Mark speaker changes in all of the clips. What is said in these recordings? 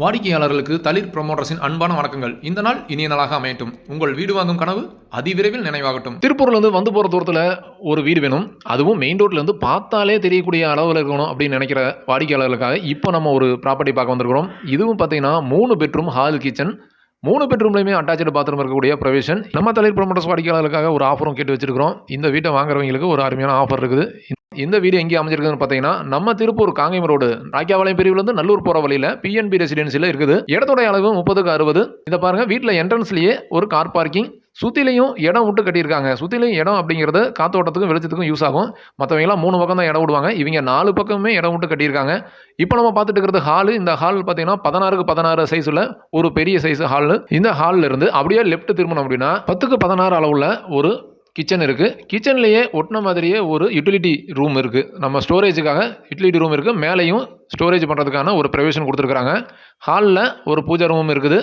Speaker 1: வாடிக்கையாளர்களுக்கு தளிர் ப்ரொமோட்டர்ஸின் அன்பான வணக்கங்கள். இந்த நாள் இனிய நாளாக அமையட்டும். உங்கள் வீடு வாங்கும் கனவு அதிவிரைவில் நினைவாகட்டும். திருப்பூர்லேருந்து வந்து போகிற தூரத்தில் ஒரு வீடு வேணும். அதுவும் மெயின் ரோட்லேருந்து பார்த்தாலே தெரியக்கூடிய அளவில் இருக்கணும் அப்படின்னு நினைக்கிற வாடிக்கையாளர்களுக்காக இப்போ நம்ம ஒரு ப்ராப்பர்ட்டி பார்க்க வந்திருக்கிறோம். இதுவும் பார்த்தீங்கன்னா மூணு பெட்ரூம் ஹால் கிச்சன் மூணு பெட்ரூம்லையுமே அட்டாச்சு பாத்ரூம் இருக்கக்கூடிய ப்ரொவிஷன் நம்ம தளிர் ப்ரொமோட்டர்ஸ் வாடிக்கையாளர்களுக்காக ஒரு ஆஃபரும் கேட்டு வச்சிருக்கிறோம். இந்த வீட்டை வாங்குறவங்களுக்கு ஒரு அருமையான ஆஃபர் இருக்குது. இந்த வீடு எங்கே அமைஞ்சிருக்குதுன்னு பார்த்தீங்கன்னா நம்ம திருப்பூர் காங்கேயம் ரோடு ராக்கியாபாளையம் பிரிவுலேருந்து நல்லூர் போகிற வழியில் பிஎன்பி ரெசிடென்சியில் இருக்குது. இடத்துடைய அளவு முப்பதுக்கு அறுபது. இதை பாருங்கள் வீட்டில் என்ட்ரன்ஸ்லேயே ஒரு கார் பார்க்கிங் சுற்றிலையும் இடம் விட்டு கட்டியிருக்காங்க. சுற்றிலையும் இடம் அப்படிங்கிறது காத்தோட்டத்துக்கும் வெளிச்சத்துக்கும் யூஸ் ஆகும். மற்றவங்களாம் மூணு பக்கம் தான் இடம் விடுவாங்க. இவங்க நாலு பக்கமே இடம் விட்டு கட்டியிருக்காங்க. இப்போ நம்ம பார்த்துட்டு இருக்கிறது ஹாலு இந்த ஹால் பார்த்தீங்கன்னா பதினாறுக்கு பதினாறு சைஸில் ஒரு பெரிய சைஸ் ஹால் இந்த ஹாலில் இருந்து அப்படியே லெஃப்ட் திரும்பணும் அப்படின்னா பத்துக்கு பதினாறு அளவில் ஒரு கிச்சன் இருக்குது கிச்சன்லேயே ஒட்டின மாதிரியே ஒரு யூட்டிலிட்டி ரூம் இருக்குது நம்ம ஸ்டோரேஜுக்காக யூட்டிலிட்டி ரூம் இருக்குது மேலேயும் ஸ்டோரேஜ் பண்ணுறதுக்கான ஒரு ப்ரொவிஷன் கொடுத்துருக்குறாங்க. ஹாலில் ஒரு பூஜா ரூமும் இருக்குது.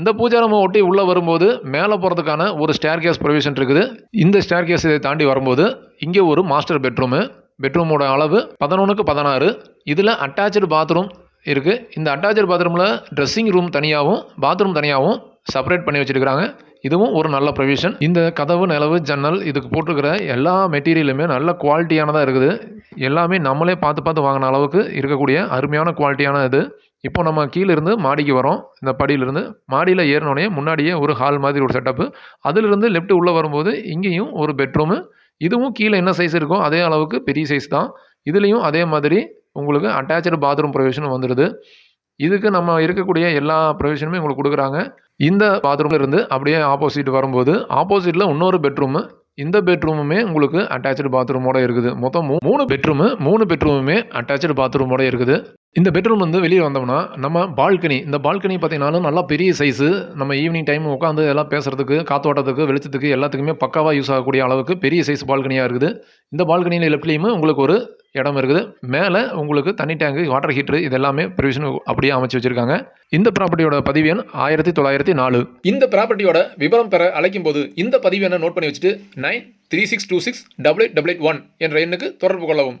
Speaker 1: இந்த பூஜா ரூமை ஒட்டி உள்ளே வரும்போது மேலே போகிறதுக்கான ஒரு ஸ்டேர் கேஸ் ப்ரொவிஷன் இருக்குது. இந்த ஸ்டேர் கேஸ் இதை தாண்டி வரும்போது இங்கே ஒரு மாஸ்டர் பெட்ரூமு பெட்ரூமோட அளவு பதினொன்றுக்கு பதினாறு. இதில் அட்டாச்சு பாத்ரூம் இருக்குது இந்த அட்டாச்சு பாத்ரூமில் ட்ரெஸ்ஸிங் ரூம் தனியாகவும் பாத்ரூம் தனியாகவும் செப்பரேட் பண்ணி வச்சுருக்கிறாங்க. இதுவும் ஒரு நல்ல ப்ரொவிஷன் இந்த கதவு நிலவு ஜன்னல் இதுக்கு போட்டிருக்கிற எல்லா மெட்டீரியலுமே நல்ல குவாலிட்டியானதாக இருக்குது. எல்லாமே நம்மளே பார்த்து பார்த்து வாங்கின அளவுக்கு இருக்கக்கூடிய அருமையான குவாலிட்டியான இது. இப்போ நம்ம கீழே இருந்து மாடிக்கு வரோம். இந்த படியிலிருந்து மாடியில் ஏறினோடனே முன்னாடியே ஒரு ஹால் மாதிரி ஒரு செட்டப்பு அதிலிருந்து லெஃப்ட் உள்ளே வரும்போது இங்கேயும் ஒரு பெட்ரூமு இதுவும் கீழே என்ன சைஸ் இருக்கோ அதே அளவுக்கு பெரிய சைஸ் தான். இதுலேயும் அதே மாதிரி உங்களுக்கு அட்டாச்சு பாத்ரூம் ப்ரொவிஷன் வந்துடுது இதுக்கு நம்ம இருக்கக்கூடிய எல்லா ப்ரொவிஷனுமே உங்களுக்கு கொடுக்குறாங்க. இந்த பாத்ரூம்ல இருந்து அப்படியே ஆப்போசிட் வரும்போது ஆப்போசிட்டில் இன்னொரு பெட்ரூமு இந்த பெட்ரூமுமே உங்களுக்கு அட்டாச்சு பாத்ரூமோட இருக்குது. மொத்தம் மூணு பெட்ரூமு மூணு பெட்ரூமுமே அட்டாச்சு பாத்ரூமோட இருக்குது. இந்த பெட்ரூம் வந்து வெளியே வந்தோம்னா நம்ம பால்கனி இந்த பால்கனி பார்த்தீங்கன்னாலும் நல்லா பெரிய சைஸு நம்ம ஈவினிங் டைம் உட்காந்து எல்லாம் பேசுகிறதுக்கு காத்தோட்டத்துக்கு வெளிச்சத்துக்கு எல்லாத்துக்குமே பக்காவாக யூஸ் ஆகக்கூடிய அளவுக்கு பெரிய சைஸ் பால்கனியாக இருக்குது. இந்த பால்கனியில் லெஃப்ட்லேயுமே உங்களுக்கு ஒரு இடம் இருக்குது. மேலே உங்களுக்கு தண்ணி டேங்கு வாட்டர் ஹீட்ரு இது எல்லாமே ப்ரொவிஷன் அப்படியே அமைச்சு வச்சுருக்காங்க. இந்த ப்ராப்பர்ட்டியோட பதிவு எண் ஆயிரத்தி தொள்ளாயிரத்தி நாலு. இந்த ப்ராப்பர்ட்டியோட விவரம் பெற அழைக்கும் போது இந்த பதிவு எண்ணை நோட் பண்ணி வச்சுட்டு nine three six two six double eight double eight one என்ற எண்ணுக்கு தொடர்பு கொள்ளவும்.